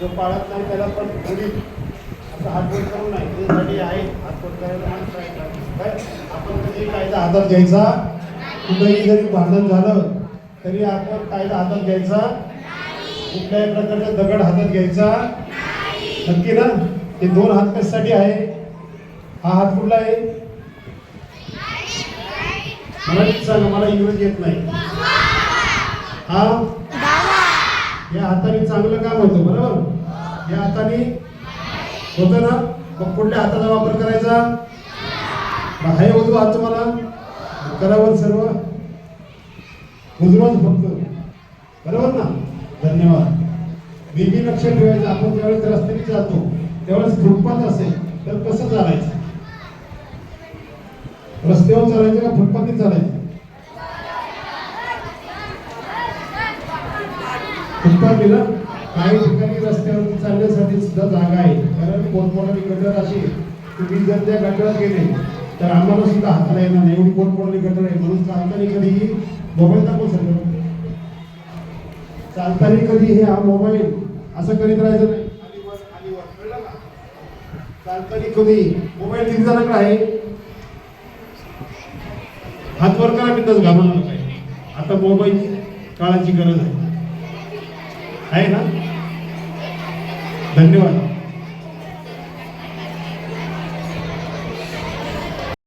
जो पाळत नाही त्याला पण थोडी असं हातबोट करू नाही. त्याच्यासाठी आहे हातबोट करायला माणसं आहे काय? आपण कधी कायदा हातात घ्यायचा? कुठेही जरी भांडण झालं तरी आपण कायदा हातात घ्यायचा? कुठल्याही प्रकारचा दगड हातात घ्यायचा? नक्की ना? ते दोन हात कशासाठी आहे? हा हात कुठला आहे? मराठीत सांगा मला इंग्रजी येत नाही. हा? या हाताने चांगलं काम होतं बरोबर? या हाताने होतं ना? मग कुठल्या हाताचा वापर करायचा? आहे उजवा हात तुम्हाला? करावं सर्व. उजवाच फक्त. बरोबर ना? धन्यवाद. नेहमी लक्ष ठेवायचं. आपण ज्यावेळेस रस्त्याने जातो त्यावेळेस फुटपाथ असेल तर कसं चालायचं? रस्त्यावर चालायचं का फुटपाथने चालायचं? फुटपाथीला काही ठिकाणी रस्त्यावरती चालण्यासाठी सुद्धा जागा आहे. कारण मोठमोठाली गटर अशी तुम्ही जर त्या गटरात गेले तर आम्हाला सुद्धा हाताला येणार नाही. एवढी मोठमोठाली गटर आहे. म्हणून चालताना कधीही मोबाईल दाखवू शकतो चालताना कधी हे हा मोबाईल असं करीत राहायचं नाही. चालताना कधी मोबाईल किती जणांकडे आहे? हात वर करा बिंदास घालू नका आता मोबाईल काळाची गरज आहे. आहे ना? धन्यवाद.